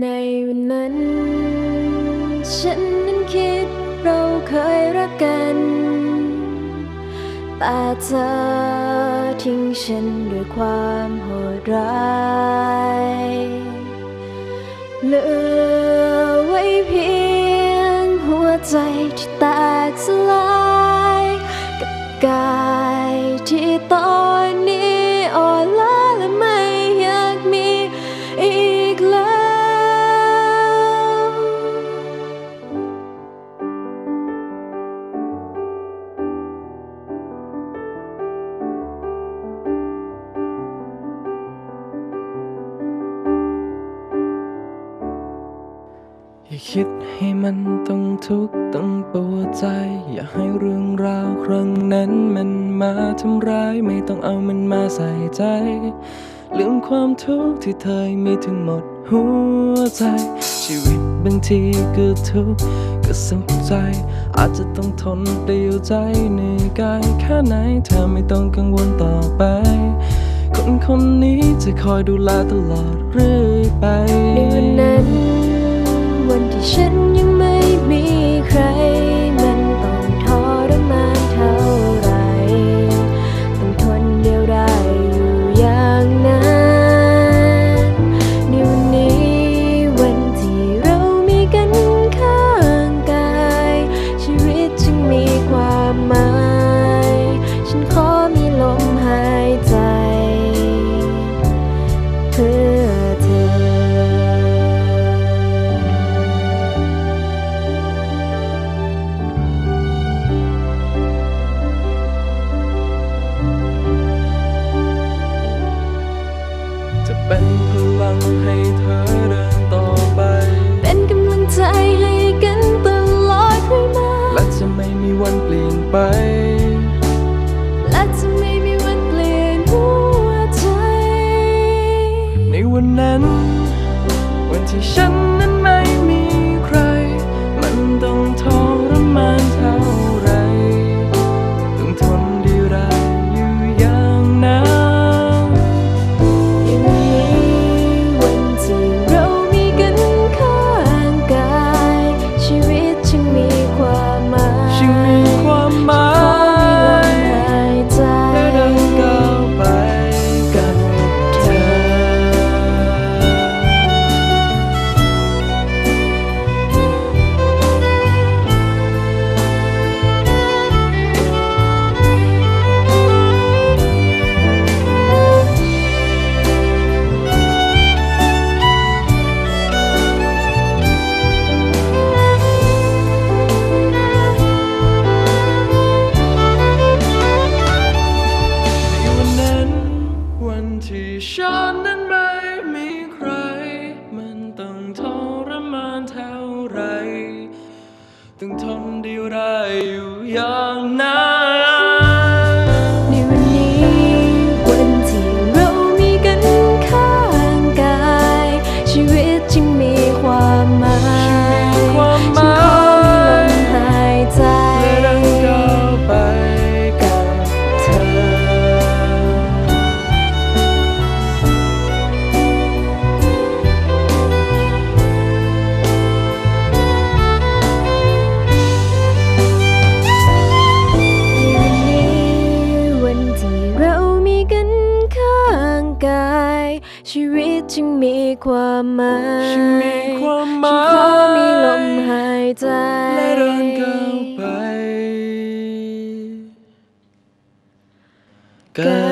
ในวันนั้น ฉันนั้นคิดเราเคยรักกัน แต่เธอทิ้งฉันด้วยความโหดร้ายเหลือไว้เพียงหัวใจที่แตกสลาย กับกายที่ต้อน อย่าคิดให้มันต้องทุกข์ต้องปวดใจ อย่าให้เรื่องราวครั้งนั้นมันมาทำร้าย ไม่ต้องเอามันมาใส่ใจ ลืมความทุกข์ที่เธอมีทั้งหมดหัวใจ ชีวิตบางทีก็ทุกข์ก็สุขใจ อาจจะต้องทนเปลี่ยวใจเหนื่อยกายแค่ไหนเธอไม่ต้องกังวลต่อไป คนคนนี้จะคอยดูแลตลอดเรื่อยไป เต้องทนเดียวได้อยู่ย่า กาย ชีวิตจึงมีความหมายฉันมีความหฉันมาขอมีลมยหายใจ และเดินก้าวไปกับ